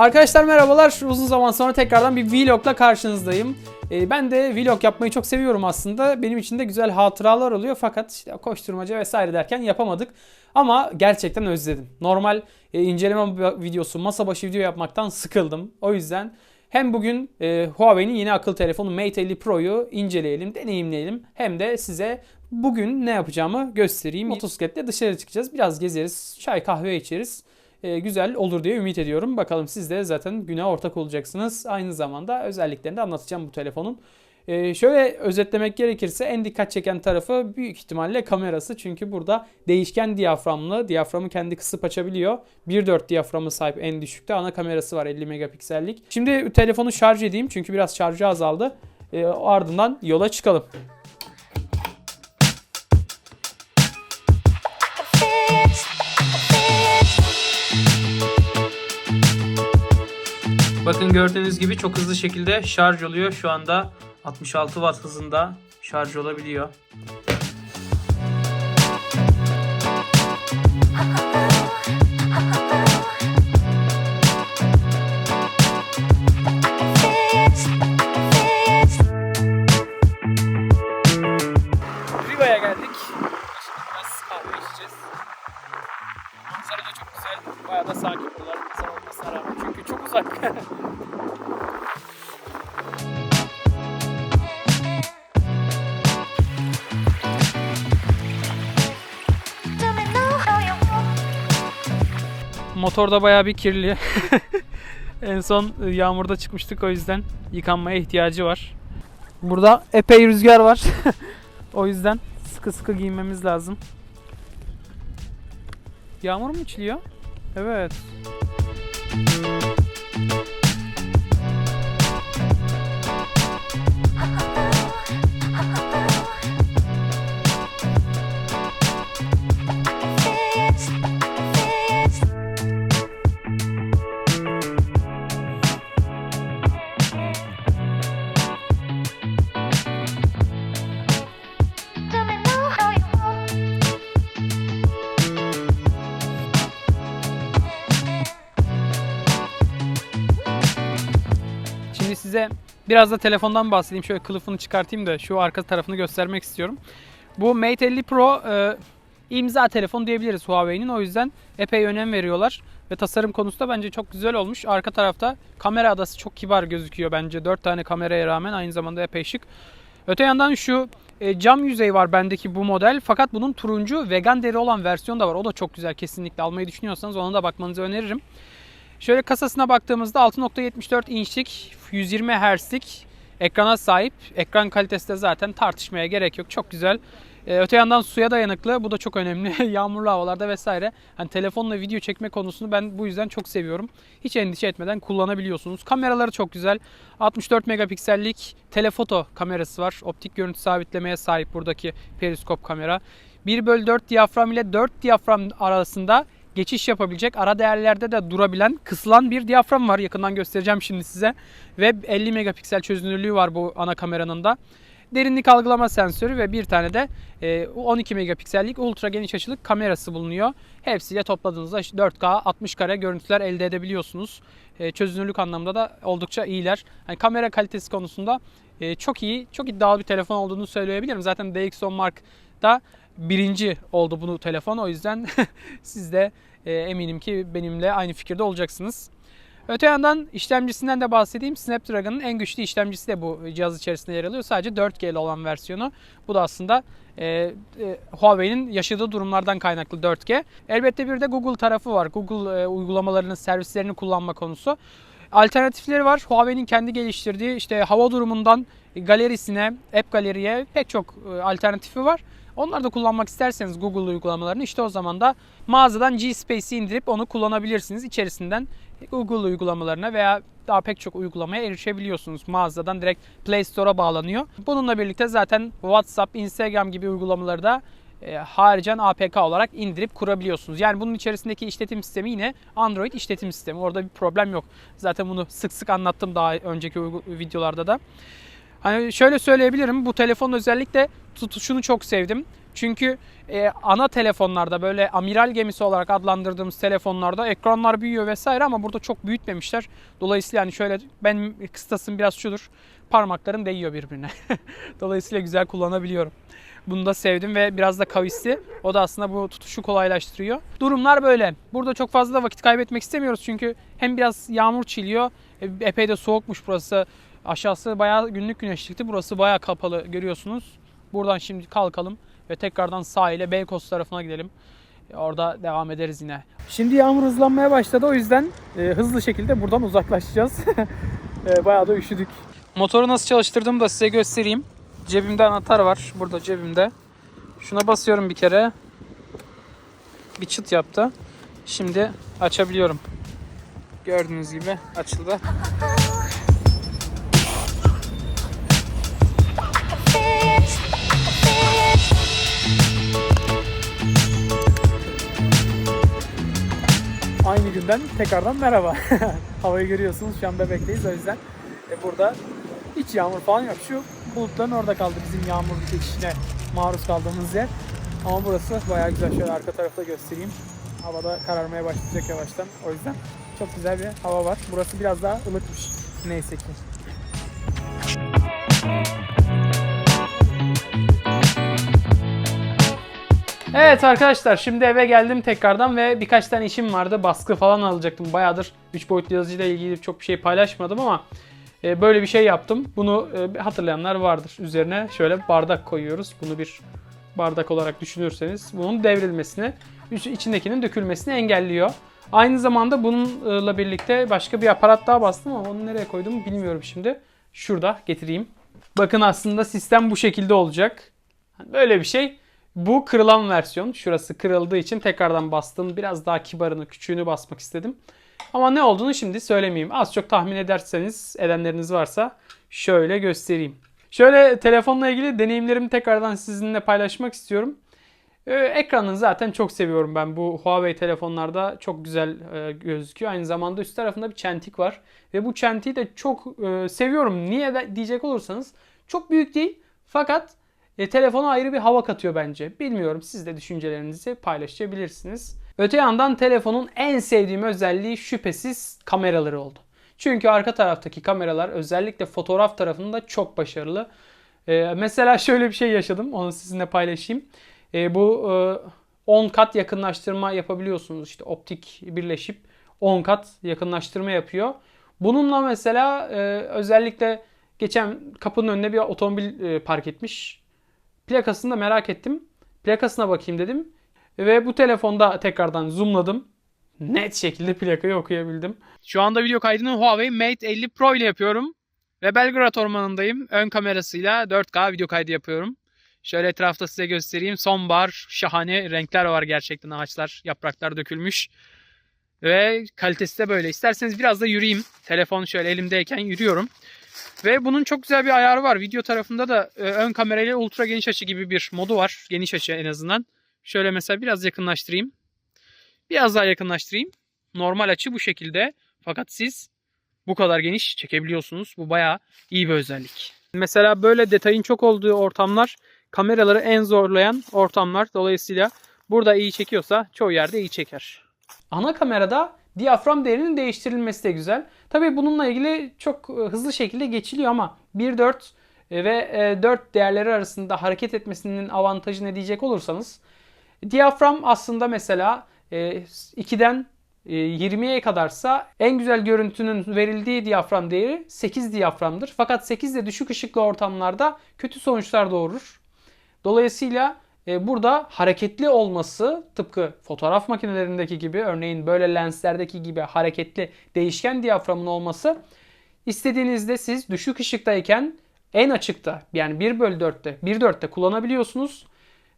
Arkadaşlar merhabalar. Uzun zaman sonra tekrardan bir vlogla karşınızdayım. Ee, ben de vlog yapmayı çok seviyorum aslında. Benim için de güzel hatıralar oluyor fakat işte koşturmaca vesaire derken yapamadık. Ama gerçekten özledim. Normal e, inceleme videosu, masa başı video yapmaktan sıkıldım. O yüzden hem bugün e, Huawei'nin yeni akıllı telefonu Mate 50 Pro'yu inceleyelim, deneyimleyelim. Hem de size bugün ne yapacağımı göstereyim. Motosikletle dışarı çıkacağız. Biraz gezeriz, çay kahve içeriz e, güzel olur diye ümit ediyorum. Bakalım siz de zaten güne ortak olacaksınız. Aynı zamanda özelliklerini de anlatacağım bu telefonun. E, şöyle özetlemek gerekirse en dikkat çeken tarafı büyük ihtimalle kamerası. Çünkü burada değişken diyaframlı, diyaframı kendi kısıp açabiliyor. 1.4 diyaframı sahip en düşükte ana kamerası var 50 megapiksellik. Şimdi telefonu şarj edeyim çünkü biraz şarjı azaldı. E, ardından yola çıkalım. Bakın gördüğünüz gibi çok hızlı şekilde şarj oluyor. Şu anda 66 watt hızında şarj olabiliyor. Manzara da çok güzel. Bayağı da sakin buralar. Güzel olmasına. Çünkü çok uzak. Motor da bayağı bir kirli. en son yağmurda çıkmıştık o yüzden yıkanmaya ihtiyacı var. Burada epey rüzgar var. o yüzden sıkı sıkı giyinmemiz lazım. Yağmur mu çiliyor? Evet. Size biraz da telefondan bahsedeyim. Şöyle kılıfını çıkartayım da şu arka tarafını göstermek istiyorum. Bu Mate 50 Pro e, imza telefon diyebiliriz Huawei'nin. O yüzden epey önem veriyorlar. Ve tasarım konusunda bence çok güzel olmuş. Arka tarafta kamera adası çok kibar gözüküyor bence. 4 tane kameraya rağmen aynı zamanda epey şık. Öte yandan şu e, cam yüzey var bendeki bu model. Fakat bunun turuncu vegan deri olan versiyonu da var. O da çok güzel. Kesinlikle almayı düşünüyorsanız ona da bakmanızı öneririm. Şöyle kasasına baktığımızda 6.74 inçlik 120 Hz'lik ekrana sahip. Ekran kalitesi de zaten tartışmaya gerek yok. Çok güzel. Ee, öte yandan suya dayanıklı. Bu da çok önemli. Yağmurlu havalarda vesaire. Hani telefonla video çekme konusunu ben bu yüzden çok seviyorum. Hiç endişe etmeden kullanabiliyorsunuz. Kameraları çok güzel. 64 megapiksellik telefoto kamerası var. Optik görüntü sabitlemeye sahip buradaki periskop kamera. 1 bölü 4 diyafram ile 4 diyafram arasında geçiş yapabilecek ara değerlerde de durabilen kısılan bir diyafram var. Yakından göstereceğim şimdi size. Ve 50 megapiksel çözünürlüğü var bu ana kameranın da. Derinlik algılama sensörü ve bir tane de e, 12 megapiksellik ultra geniş açılık kamerası bulunuyor. Hepsiyle topladığınızda 4K 60 kare görüntüler elde edebiliyorsunuz. E, Çözünürlük anlamında da oldukça iyiler. Hani kamera kalitesi konusunda e, çok iyi, çok iddialı bir telefon olduğunu söyleyebilirim. Zaten DxO Mark'da birinci oldu bunu telefon. O yüzden siz de e, eminim ki benimle aynı fikirde olacaksınız. Öte yandan işlemcisinden de bahsedeyim. Snapdragon'ın en güçlü işlemcisi de bu cihaz içerisinde yer alıyor. Sadece 4G'li olan versiyonu. Bu da aslında e, e, Huawei'nin yaşadığı durumlardan kaynaklı 4G. Elbette bir de Google tarafı var. Google e, uygulamalarının servislerini kullanma konusu. Alternatifleri var. Huawei'nin kendi geliştirdiği işte hava durumundan galerisine, app galeriye pek çok e, alternatifi var. Onları da kullanmak isterseniz Google uygulamalarını işte o zaman da mağazadan G-Space'i indirip onu kullanabilirsiniz. İçerisinden Google uygulamalarına veya daha pek çok uygulamaya erişebiliyorsunuz. Mağazadan direkt Play Store'a bağlanıyor. Bununla birlikte zaten WhatsApp, Instagram gibi uygulamaları da e, haricen APK olarak indirip kurabiliyorsunuz. Yani bunun içerisindeki işletim sistemi yine Android işletim sistemi. Orada bir problem yok. Zaten bunu sık sık anlattım daha önceki videolarda da. Hani şöyle söyleyebilirim. Bu telefon özellikle tutuşunu çok sevdim. Çünkü e, ana telefonlarda böyle amiral gemisi olarak adlandırdığımız telefonlarda ekranlar büyüyor vesaire ama burada çok büyütmemişler. Dolayısıyla yani şöyle benim kıstasım biraz şudur. Parmaklarım değiyor birbirine. Dolayısıyla güzel kullanabiliyorum. Bunu da sevdim ve biraz da kavisli. O da aslında bu tutuşu kolaylaştırıyor. Durumlar böyle. Burada çok fazla da vakit kaybetmek istemiyoruz çünkü hem biraz yağmur çiliyor. e, Epey de soğukmuş burası. Aşağısı bayağı günlük güneşlikti. Burası bayağı kapalı görüyorsunuz. Buradan şimdi kalkalım ve tekrardan sahile Beykoz tarafına gidelim. E, Orada devam ederiz yine. Şimdi yağmur hızlanmaya başladı o yüzden e, hızlı şekilde buradan uzaklaşacağız. e, bayağı da üşüdük. Motoru nasıl çalıştırdığımı da size göstereyim. Cebimde anahtar var. Burada cebimde. Şuna basıyorum bir kere. Bir çıt yaptı. Şimdi açabiliyorum. Gördüğünüz gibi açıldı. Günden tekrardan merhaba. Havayı görüyorsunuz şu an bebekteyiz o yüzden e, burada hiç yağmur falan yok. Şu bulutların orada kaldı bizim yağmur geçişine maruz kaldığımız yer. Ama burası bayağı güzel. Şöyle arka tarafta göstereyim. Havada kararmaya başlayacak yavaştan. O yüzden çok güzel bir hava var. Burası biraz daha ılıkmış. Neyse ki. Evet arkadaşlar şimdi eve geldim tekrardan ve birkaç tane işim vardı. Baskı falan alacaktım. Bayağıdır 3 boyutlu yazıcıyla ilgili çok bir şey paylaşmadım ama e, böyle bir şey yaptım. Bunu e, hatırlayanlar vardır. Üzerine şöyle bardak koyuyoruz. Bunu bir bardak olarak düşünürseniz bunun devrilmesini, iç- içindekinin dökülmesini engelliyor. Aynı zamanda bununla birlikte başka bir aparat daha bastım ama onu nereye koydum bilmiyorum şimdi. Şurada getireyim. Bakın aslında sistem bu şekilde olacak. Böyle bir şey. Bu kırılan versiyon. Şurası kırıldığı için tekrardan bastım. Biraz daha kibarını, küçüğünü basmak istedim. Ama ne olduğunu şimdi söylemeyeyim. Az çok tahmin ederseniz, edenleriniz varsa şöyle göstereyim. Şöyle telefonla ilgili deneyimlerimi tekrardan sizinle paylaşmak istiyorum. Ee, ekranını zaten çok seviyorum ben. Bu Huawei telefonlarda çok güzel e, gözüküyor. Aynı zamanda üst tarafında bir çentik var. Ve bu çentiği de çok e, seviyorum. Niye diyecek olursanız çok büyük değil. Fakat e, telefona ayrı bir hava katıyor bence. Bilmiyorum siz de düşüncelerinizi paylaşabilirsiniz. Öte yandan telefonun en sevdiğim özelliği şüphesiz kameraları oldu. Çünkü arka taraftaki kameralar özellikle fotoğraf tarafında çok başarılı. E, mesela şöyle bir şey yaşadım. Onu sizinle paylaşayım. E, bu e, 10 kat yakınlaştırma yapabiliyorsunuz. İşte optik birleşip 10 kat yakınlaştırma yapıyor. Bununla mesela e, özellikle geçen kapının önüne bir otomobil e, park etmiş. Plakasını da merak ettim. Plakasına bakayım dedim. Ve bu telefonda tekrardan zoomladım. Net şekilde plakayı okuyabildim. Şu anda video kaydını Huawei Mate 50 Pro ile yapıyorum. Ve Belgrad ormanındayım. Ön kamerasıyla 4K video kaydı yapıyorum. Şöyle etrafta size göstereyim. Sonbahar şahane renkler var gerçekten. Ağaçlar, yapraklar dökülmüş. Ve kalitesi de böyle. İsterseniz biraz da yürüyeyim. Telefon şöyle elimdeyken yürüyorum. Ve bunun çok güzel bir ayarı var. Video tarafında da e, ön kamerayla ultra geniş açı gibi bir modu var. Geniş açı en azından. Şöyle mesela biraz yakınlaştırayım. Biraz daha yakınlaştırayım. Normal açı bu şekilde. Fakat siz bu kadar geniş çekebiliyorsunuz. Bu bayağı iyi bir özellik. Mesela böyle detayın çok olduğu ortamlar kameraları en zorlayan ortamlar. Dolayısıyla burada iyi çekiyorsa çoğu yerde iyi çeker. Ana kamerada diyafram değerinin değiştirilmesi de güzel. Tabii bununla ilgili çok e, hızlı şekilde geçiliyor ama 1.4 ve e, 4 değerleri arasında hareket etmesinin avantajı ne diyecek olursanız diyafram aslında mesela e, 2'den e, 20'ye kadarsa en güzel görüntünün verildiği diyafram değeri 8 diyaframdır. Fakat 8 de düşük ışıklı ortamlarda kötü sonuçlar doğurur. Dolayısıyla e, burada hareketli olması tıpkı fotoğraf makinelerindeki gibi örneğin böyle lenslerdeki gibi hareketli değişken diyaframın olması istediğinizde siz düşük ışıktayken en açıkta yani 1 bölü 4'te 1.4'te kullanabiliyorsunuz.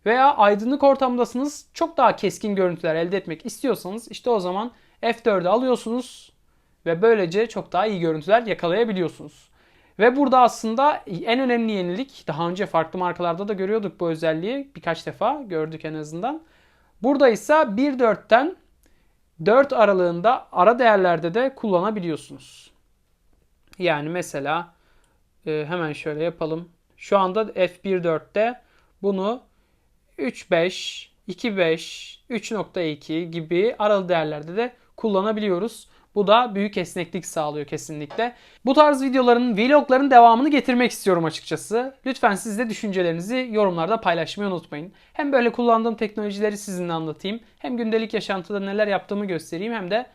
Veya aydınlık ortamdasınız çok daha keskin görüntüler elde etmek istiyorsanız işte o zaman F4'ü alıyorsunuz ve böylece çok daha iyi görüntüler yakalayabiliyorsunuz. Ve burada aslında en önemli yenilik daha önce farklı markalarda da görüyorduk bu özelliği birkaç defa gördük en azından. Burada ise 1.4'ten 4 aralığında ara değerlerde de kullanabiliyorsunuz. Yani mesela e, hemen şöyle yapalım. Şu anda F1.4'te bunu 3.5, 2.5, 3.2 gibi aralı değerlerde de kullanabiliyoruz. Bu da büyük esneklik sağlıyor kesinlikle. Bu tarz videoların, vlogların devamını getirmek istiyorum açıkçası. Lütfen siz de düşüncelerinizi yorumlarda paylaşmayı unutmayın. Hem böyle kullandığım teknolojileri sizinle anlatayım. Hem gündelik yaşantıda neler yaptığımı göstereyim hem de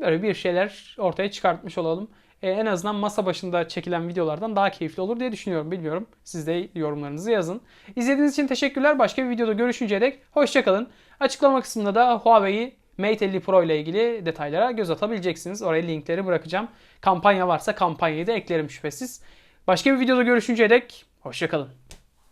böyle bir şeyler ortaya çıkartmış olalım. Ee, en azından masa başında çekilen videolardan daha keyifli olur diye düşünüyorum. Bilmiyorum. Siz de yorumlarınızı yazın. İzlediğiniz için teşekkürler. Başka bir videoda görüşünceye dek hoşçakalın. Açıklama kısmında da Huawei Mate 50 Pro ile ilgili detaylara göz atabileceksiniz. Oraya linkleri bırakacağım. Kampanya varsa kampanyayı da eklerim şüphesiz. Başka bir videoda görüşünceye dek hoşçakalın.